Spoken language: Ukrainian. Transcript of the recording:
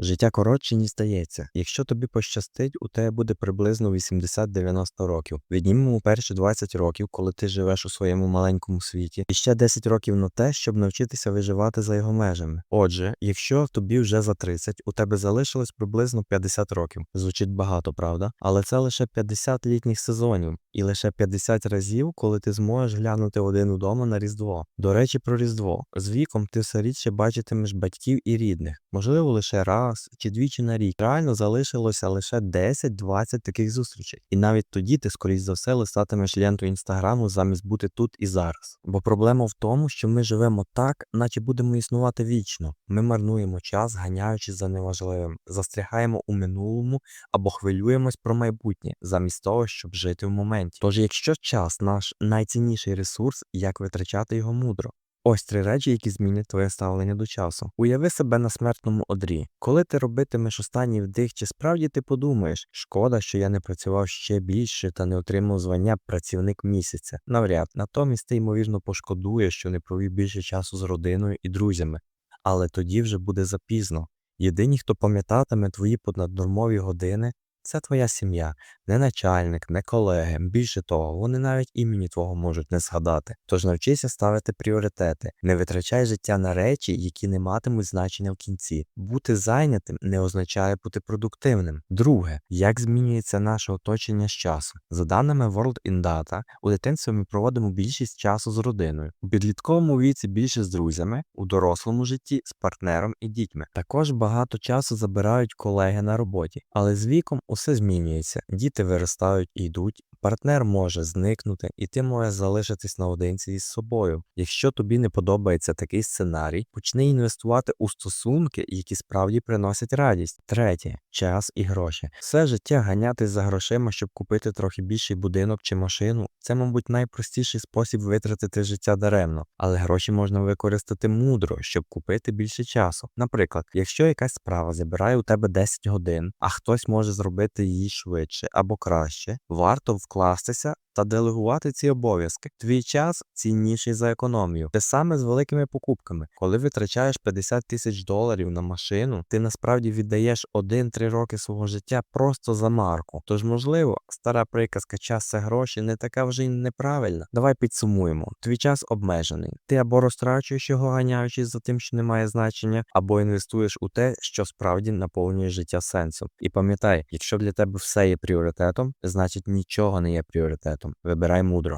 Життя коротше, ніж здається. Якщо тобі пощастить, у тебе буде приблизно 80-90 років. Віднімемо перші 20 років, коли ти живеш у своєму маленькому світі, і ще 10 років на те, щоб навчитися виживати за його межами. Отже, якщо тобі вже за 30, у тебе залишилось приблизно 50 років. Звучить багато, правда? Але це лише 50 літніх сезонів, і лише 50 разів, коли ти зможеш глянути один удома на Різдво. До речі, про Різдво. З віком ти все рідше бачитимеш батьків і рідних, можливо, лише раз чи двічі на рік. Реально залишилося лише 10-20 таких зустрічей. І навіть тоді ти, скоріш за все, листатимеш ленту інстаграму замість бути тут і зараз. Бо проблема в тому, що ми живемо так, наче будемо існувати вічно. Ми марнуємо час, ганяючись за неважливим, застрягаємо у минулому або хвилюємось про майбутнє, замість того, щоб жити в моменті. Тож, якщо час наш найцінніший ресурс, як витрачати його мудро? Ось три речі, які змінять твоє ставлення до часу. Уяви себе на смертному одрі. Коли ти робитимеш останній вдих, чи справді ти подумаєш, шкода, що я не працював ще більше та не отримав звання працівник місяця. Навряд, натомість ти ймовірно пошкодуєш, що не провів більше часу з родиною і друзями. Але тоді вже буде запізно. Єдині, хто пам'ятатиме твої понаднормові години, це твоя сім'я, не начальник, не колеги. Більше того, вони навіть імені твого можуть не згадати. Тож навчися ставити пріоритети, не витрачай життя на речі, які не матимуть значення в кінці. Бути зайнятим не означає бути продуктивним. Друге, як змінюється наше оточення з часом. За даними World in Data, у дитинстві ми проводимо більшість часу з родиною, у підлітковому віці більше з друзями, у дорослому житті з партнером і дітьми. Також багато часу забирають колеги на роботі, але з віком усе змінюється. Діти виростають і йдуть. Партнер може зникнути, і ти можеш залишитись наодинці із собою. Якщо тобі не подобається такий сценарій, почни інвестувати у стосунки, які справді приносять радість. Третє час і гроші. Все життя ганятись за грошима, щоб купити трохи більший будинок чи машину. Це, мабуть, найпростіший спосіб витратити життя даремно, але гроші можна використати мудро, щоб купити більше часу. Наприклад, якщо якась справа забирає у тебе 10 годин, а хтось може зробити її швидше або краще, варто вкластися та делегувати ці обов'язки. Твій час цінніший за економію. Те саме з великими покупками. Коли витрачаєш 50 тисяч доларів на машину, ти насправді віддаєш 1-3 роки свого життя просто за марку. Тож, можливо, стара приказка час це гроші не така вже й неправильна. Давай підсумуємо. Твій час обмежений. Ти або розтрачуєш його, ганяючись за тим, що не має значення, або інвестуєш у те, що справді наповнює життя сенсом. І пам'ятай, якщо для тебе все є пріоритетом, значить нічого не є пріоритетом. Вибирай мудро.